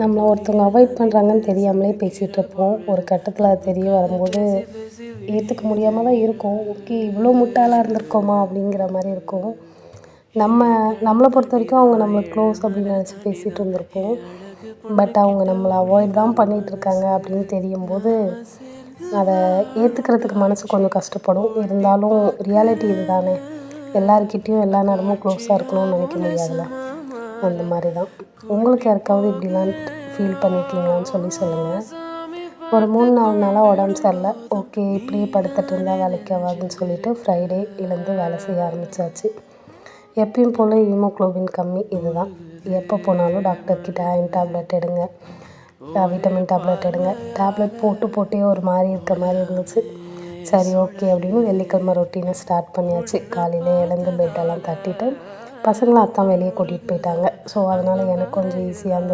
நம்மளை ஒருத்தவங்க அவாய்ட் பண்ணுறாங்கன்னு தெரியாமலே பேசிகிட்டு இருப்போம். ஒரு கட்டத்தில் அது தெரிய வரும்போது ஏற்றுக்க முடியாமல் தான் இருக்கும். ஓகே இவ்வளோ முட்டாளாக இருந்திருக்கோமா அப்படிங்கிற மாதிரி இருக்கும். நம்ம நம்மளை பொறுத்த வரைக்கும் அவங்க நம்மளுக்கு க்ளோஸ் அப்படின்னு நினச்சி பேசிகிட்டு இருந்திருப்போம். பட் அவங்க நம்மளை அவாய்ட் தான் பண்ணிகிட்டு இருக்காங்க அப்படின்னு தெரியும் போது அதை ஏற்றுக்கிறதுக்கு மனசு கொஞ்சம் கஷ்டப்படும். இருந்தாலும் ரியாலிட்டி இது தானே எல்லாருக்கிட்டேயும் எல்லா நேரமும் க்ளோஸாக இருக்கணும்னு நினைக்க முடியாதுல்ல. அந்த மாதிரி தான். உங்களுக்கு யாருக்காவது இப்படிலாம் ஃபீல் பண்ணியிருக்கீங்களான்னு சொல்லி சொல்லுங்கள் ஒரு மூணு நாலு நாளாக உடம்பு சரியில்லை. ஓகே இப்படியே படுத்துட்டு இருந்தால் வேலைக்கு ஆகாதுன்னு சொல்லிட்டு ஃப்ரைடே எழுந்து வேலை செய்ய ஆரம்பித்தாச்சு எப்பயும் போல் ஹீமோக்ளோபின் கம்மி இதுதான். எப்போ போனாலும் டாக்டர்கிட்ட அயன் டேப்லெட் எடுங்க. விட்டமின் டேப்லெட் எடுங்க. டேப்லெட் போட்டு போட்டே ஒரு மாதிரி இருக்க மாதிரி இருந்துச்சு. சரி ஓகே அப்படின்னு வெள்ளிக்கிழமை ரொட்டீனை ஸ்டார்ட் பண்ணியாச்சு. காலையில் எழுந்து பெட்டெல்லாம் தட்டிட்டு பசங்களை அத்தான் வெளியே கூட்டிகிட்டு போயிட்டாங்க. ஸோ அதனால் எனக்கு கொஞ்சம் ஈஸியாக இருந்தது.